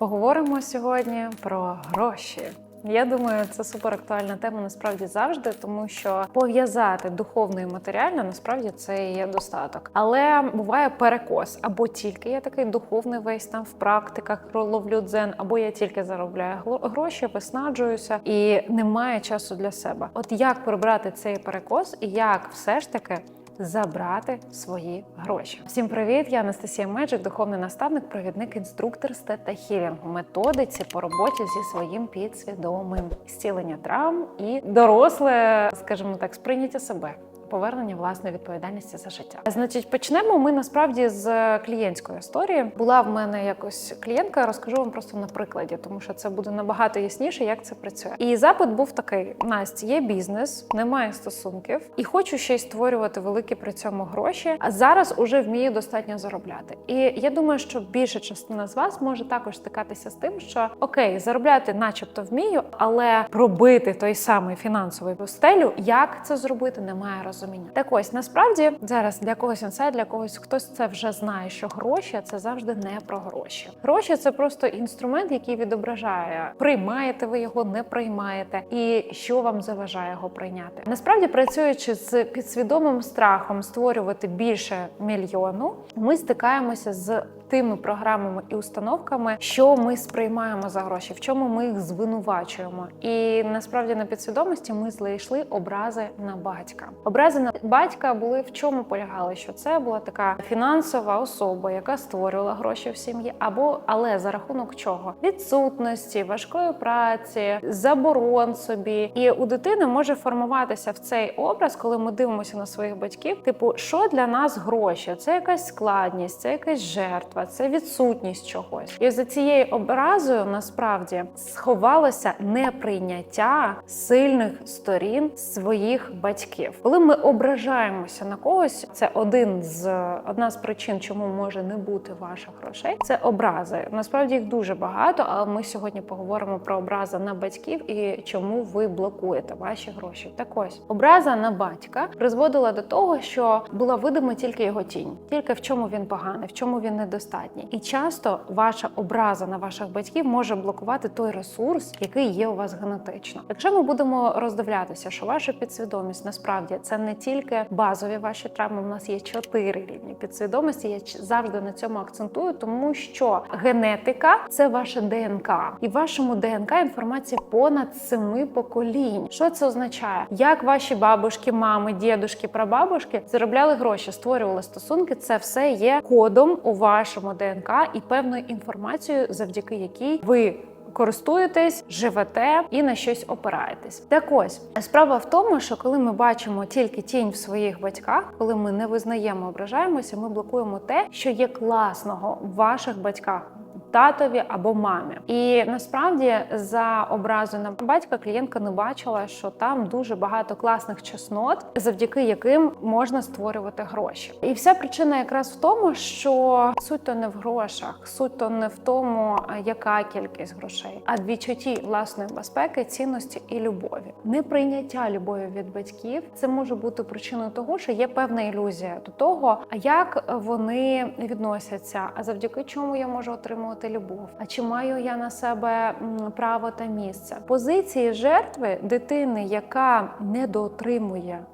Поговоримо сьогодні про гроші. Я думаю, це супер актуальна тема насправді завжди, тому що пов'язати духовно і матеріально насправді це є достаток. Але буває перекос, або тільки я такий духовний весь там в практиках ловлю дзен, або я тільки заробляю гроші, виснаджуюся і немає часу для себе. От як прибрати цей перекос, і як все ж таки забрати свої гроші. Всім привіт! Я Анастасія Меджик, духовний наставник, провідник, інструктор з тета хілінгу, методиці по роботі зі своїм підсвідомим зцілення травм і доросле, скажімо так, сприйняття себе. Повернення власної відповідальності за життя. Значить, почнемо ми насправді з клієнтської історії. Була в мене якось клієнтка, розкажу вам просто на прикладі, тому що це буде набагато ясніше, як це працює. І запит був такий: Настя, є бізнес, немає стосунків, і хочу ще й створювати великі при цьому гроші. А зараз уже вмію достатньо заробляти. І я думаю, що більша частина з вас може також стикатися з тим, що окей, заробляти, начебто, вмію, але пробити той самий фінансовий стелю, як це зробити, немає розуміння. Так ось насправді зараз для когось інсайт, для когось хтось це вже знає, що гроші це завжди не про гроші. Гроші це просто інструмент, який відображає, приймаєте ви його, не приймаєте, і що вам заважає його прийняти. Насправді, працюючи з підсвідомим страхом створювати більше мільйону, ми стикаємося з тими програмами і установками, що ми сприймаємо за гроші, в чому ми їх звинувачуємо. І насправді на підсвідомості ми знайшли образи на батька. Образи на батька були в чому полягали, що це була така фінансова особа, яка створювала гроші в сім'ї, або але за рахунок чого відсутності, важкої праці, заборон собі. І у дитини може формуватися в цей образ, коли ми дивимося на своїх батьків. Типу, що для нас гроші? Це якась складність, це якась жертва, це відсутність чогось. І за цією образою насправді сховалося неприйняття сильних сторін своїх батьків. Коли ми ображаємося на когось, це один з одна з причин, чому може не бути ваших грошей. Це образи. Насправді їх дуже багато, але ми сьогодні поговоримо про образи на батьків і чому ви блокуєте ваші гроші. Так ось образа на батька призводила до того, що була видима тільки його тінь, тільки в чому він поганий, в чому він недостатній. І часто ваша образа на ваших батьків може блокувати той ресурс, який є у вас генетично. Якщо ми будемо роздивлятися, що ваша підсвідомість насправді це не тільки базові ваші травми. У нас є чотири рівні підсвідомості. Я завжди на цьому акцентую, тому що генетика це ваше ДНК, і в вашому ДНК інформація понад семи поколінь. Що це означає? Як ваші бабушки, мами, дідушки, прабабушки заробляли гроші, створювали стосунки? Це все є кодом у вашому ДНК і певною інформацією, завдяки якій ви. Користуєтесь, живете і на щось опираєтесь. Так ось справа в тому, що коли ми бачимо тільки тінь в своїх батьках, коли ми не визнаємо, ображаємося, ми блокуємо те, що є класного в ваших батьках. Татові або мамі, і насправді за образу на батька клієнтка не бачила, що там дуже багато класних чеснот, завдяки яким можна створювати гроші. І вся причина якраз в тому, що суть то не в грошах, суть то не в тому, яка кількість грошей, а в відчутті власної безпеки, цінності і любові. Неприйняття любові від батьків це може бути причиною того, що є певна ілюзія до того, як вони відносяться, а завдяки чому я можу отримувати любов? А чи маю я на себе право та місце? Позиції жертви дитини, яка недоотримує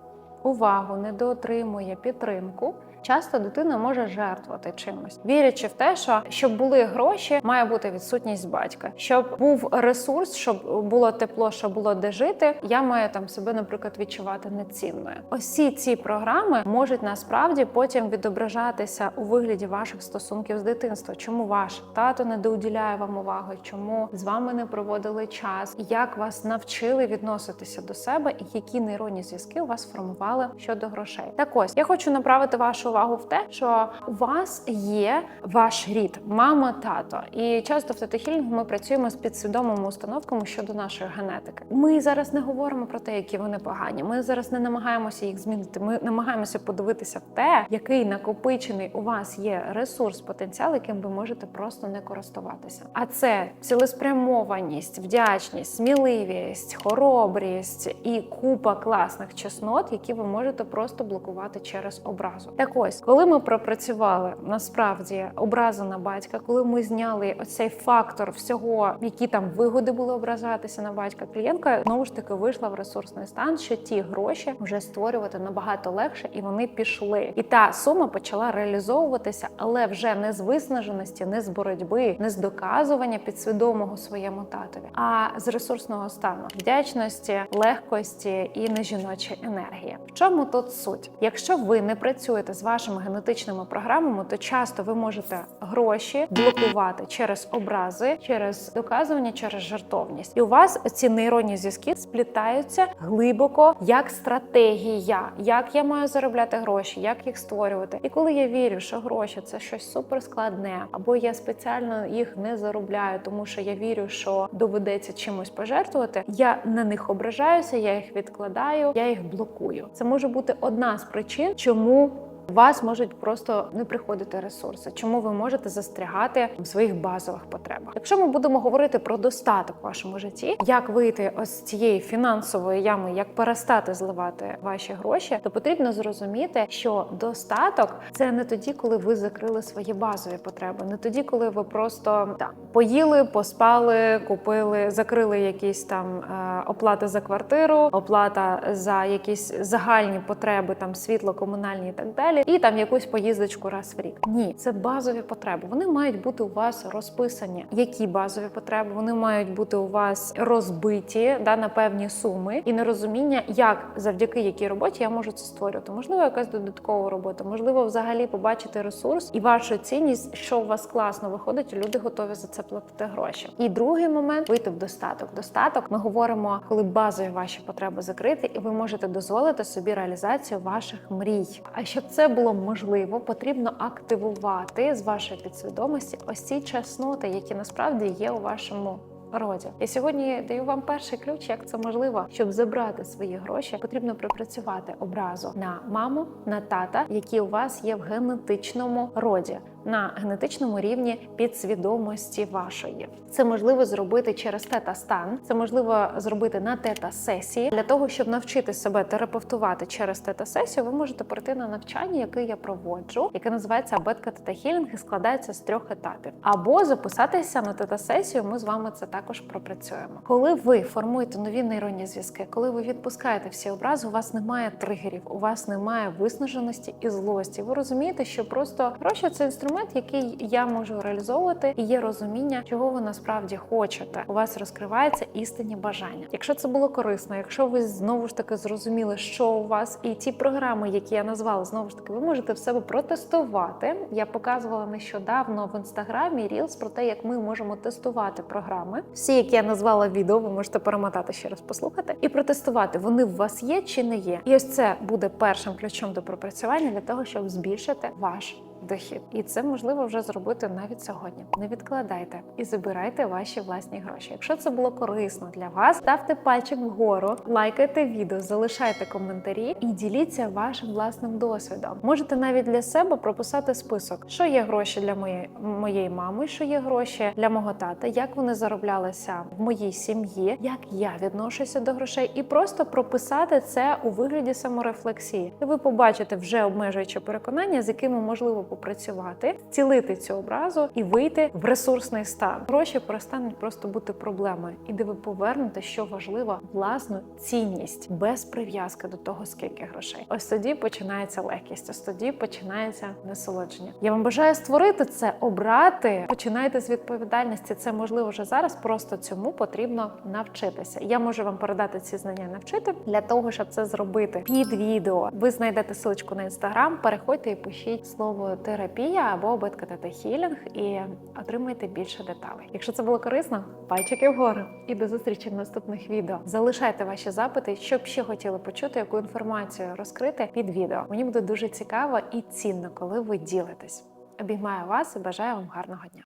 увагу, недоотримує підтримку. Часто дитина може жертвувати чимось, вірячи в те, що щоб були гроші, має бути відсутність батька, щоб був ресурс, щоб було тепло, щоб було де жити. Я маю там себе, наприклад, відчувати нецінною. Усі ці програми можуть насправді потім відображатися у вигляді ваших стосунків з дитинства. Чому ваш тато не доуділяє вам уваги? Чому з вами не проводили час? Як вас навчили відноситися до себе, і які нейронні зв'язки у вас формували щодо грошей? Так ось я хочу направити вашу увагу в те, що у вас є ваш рід, мама, тато. І часто в тетахілінгу ми працюємо з підсвідомими установками щодо нашої генетики. Ми зараз не говоримо про те, які вони погані. Ми зараз не намагаємося їх змінити. Ми намагаємося подивитися в те, який накопичений у вас є ресурс, потенціал, яким ви можете просто не користуватися. А це цілеспрямованість, вдячність, сміливість, хоробрість і купа класних чеснот, які ви можете просто блокувати через образу. Так Ось, коли ми пропрацювали насправді образи на батька, коли ми зняли оцей фактор всього, які там вигоди були ображатися на батька, клієнтка знову ж таки вийшла в ресурсний стан, що ті гроші вже створювати набагато легше, і вони пішли. І та сума почала реалізовуватися, але вже не з виснаженості, не з боротьби, не з доказування підсвідомого своєму татові, а з ресурсного стану, вдячності, легкості і нежіночої енергії. В чому тут суть? Якщо ви не працюєте з вашими генетичними програмами, то часто ви можете гроші блокувати через образи, через доказування, через жартовність. І у вас ці нейронні зв'язки сплітаються глибоко як стратегія, як я маю заробляти гроші, як їх створювати. І коли я вірю, що гроші це щось суперскладне, або я спеціально їх не заробляю, тому що я вірю, що доведеться чимось пожертвувати. Я на них ображаюся, я їх відкладаю, я їх блокую. Це може бути одна з причин, чому. У вас можуть просто не приходити ресурси, чому ви можете застрягати в своїх базових потребах. Якщо ми будемо говорити про достаток в вашому житті, як вийти з цієї фінансової ями, як перестати зливати ваші гроші, то потрібно зрозуміти, що достаток це не тоді, коли ви закрили свої базові потреби, не тоді, коли ви просто там поїли, поспали, купили, закрили якісь там е, оплати за квартиру, оплата за якісь загальні потреби, там світло, комунальні і так далі, і там якусь поїздочку раз в рік. Ні, це базові потреби. Вони мають бути у вас розписані. Які базові потреби? Вони мають бути у вас розбиті да, на певні суми і нерозуміння, як завдяки якій роботі я можу це створювати. Можливо, якась додаткова робота, можливо, взагалі побачити ресурс і вашу цінність, що у вас класно виходить, люди готові за це платити гроші. І другий момент вийти в достаток. Достаток ми говоримо, коли базові ваші потреби закриті, і ви можете дозволити собі реалізацію ваших мрій. А щоб це було можливо, потрібно активувати з вашої підсвідомості ось ці чесноти, які насправді є у вашому. Роді я сьогодні даю вам перший ключ, як це можливо, щоб забрати свої гроші, потрібно пропрацювати образу на маму, на тата, які у вас є в генетичному роді, на генетичному рівні підсвідомості вашої. Це можливо зробити через тета стан, це можливо зробити на тета сесії. Для того щоб навчити себе терапевтувати через тета сесію, ви можете пройти на навчання, яке я проводжу, яке називається абетка тета хілінг і складається з трьох етапів. Або записатися на тета сесію. Ми з вами це також пропрацюємо. Коли ви формуєте нові нейронні зв'язки, коли ви відпускаєте всі образи, у вас немає тригерів, у вас немає виснаженості і злості. Ви розумієте, що просто гроші це інструмент, який я можу реалізовувати, і є розуміння, чого ви насправді хочете. У вас розкриваються істинні бажання. Якщо це було корисно, якщо ви знову ж таки зрозуміли, що у вас і ті програми, які я назвала, знову ж таки, ви можете в себе протестувати. Я показувала нещодавно в інстаграмі Reels про те, як ми можемо тестувати програми. Всі, які я назвала відео, ви можете перемотати ще раз послухати і протестувати, вони в вас є чи не є. І ось це буде першим ключом до пропрацювання для того, щоб збільшити ваш дохід. І це можливо вже зробити навіть сьогодні. Не відкладайте і забирайте ваші власні гроші. Якщо це було корисно для вас, ставте пальчик вгору, лайкайте відео, залишайте коментарі і діліться вашим власним досвідом. Можете навіть для себе прописати список, що є гроші для моєї моєї мами, що є гроші для мого тата, як вони зароблялися в моїй сім'ї, як я відношуся до грошей, і просто прописати це у вигляді саморефлексії. І ви побачите вже обмежуючі переконання, з якими можливо попрацювати, цілити цю образу і вийти в ресурсний стан. Гроші перестануть просто бути проблемою, і де ви повернете, що важливо, власну цінність без прив'язки до того, скільки грошей. Ось тоді починається легкість, ось тоді починається насолодження. Я вам бажаю створити це, обрати. Починайте з відповідальності. Це можливо вже зараз. Просто цьому потрібно навчитися. Я можу вам передати ці знання, навчити для того, щоб це зробити під відео. Ви знайдете силочку на інстаграм. Переходьте і пишіть слово терапія або битка та хілінг і отримайте більше деталей. Якщо це було корисно, пальчики вгору і до зустрічі в наступних відео. Залишайте ваші запити, що б ще хотіли почути, яку інформацію розкрити під відео. Мені буде дуже цікаво і цінно, коли ви ділитесь. Обіймаю вас і бажаю вам гарного дня.